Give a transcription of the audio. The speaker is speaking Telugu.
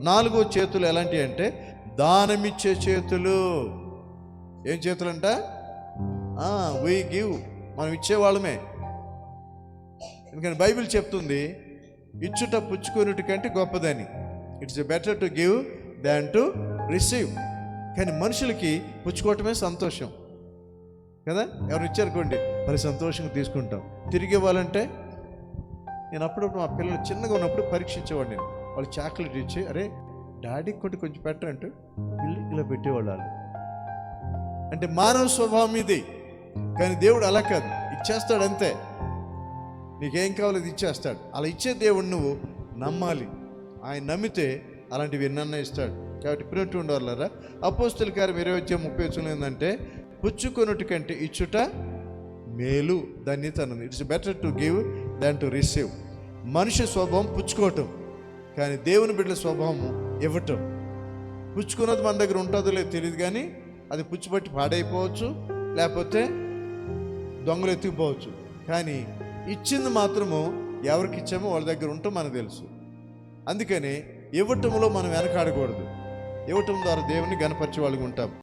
నాలుగో చేతులు ఎలాంటివి అంటే దానమిచ్చే చేతులు. ఏం చేతులు అంట వీ గివ్ మనం ఇచ్చేవాళ్ళమే ఎందుకని బైబిల్ చెప్తుంది ఇచ్చుట పుచ్చుకున్నటి కంటే గొప్పదని. It's better to give than to receive కానీ మనుషులకి పుచ్చుకోవటమే సంతోషం. కదా? ఎవరు ఇచ్చారుకోండి మరి సంతోషంగా తీసుకుంటాం. తిరిగి ఇవ్వాలంటే నేను అప్పుడప్పుడు మా పిల్లలు చిన్నగా ఉన్నప్పుడు పరీక్షించేవాడిని నేను. వాళ్ళు చాక్లెట్ ఇచ్చి అరే డాడీకి కొట్టి కొంచెం పెట్టరంటే వీళ్ళు ఇలా పెట్టేవాళ్ళు అంటే మానవ స్వభావం ఇది. కానీ దేవుడు అలా కాదు. ఇచ్చేస్తాడు అంతే. నీకేం కావాలో అది ఇచ్చేస్తాడు. అలా ఇచ్చే దేవుడు నువ్వు నమ్మాలి. ఆయన నమ్మితే అలాంటివి ఎన్నన్నా ఇస్తాడు. కాబట్టి ప్రినట్టు ఉండవాలరా అపోస్తుల కార్యం ఇరవై వచ్చే ముప్పై వచ్చిన ఏంటంటే పుచ్చుకొనుటి కంటే ఇచ్చుట మేలు. దాన్ని తనది it's better to give than to receive. మనిషి స్వభావం పుచ్చుకోవటం. కానీ దేవుని బిడ్డల స్వభావం ఇవ్వటం పుచ్చుకున్నది మన దగ్గర ఉంటుందో లేదో తెలియదు కానీ అది పుచ్చిపట్టి పాడైపోవచ్చు లేకపోతే దొంగలు ఎత్తుకుపోవచ్చు. కానీ ఇచ్చింది మాత్రము ఎవరికి ఇచ్చామో వాళ్ళ దగ్గర ఉంటాం మనకు తెలుసు. అందుకని ఇవ్వటంలో మనం వెనకాడకూడదు. ఇవ్వటం ద్వారా దేవుని గణపరిచే వాళ్ళకి ఉంటాం.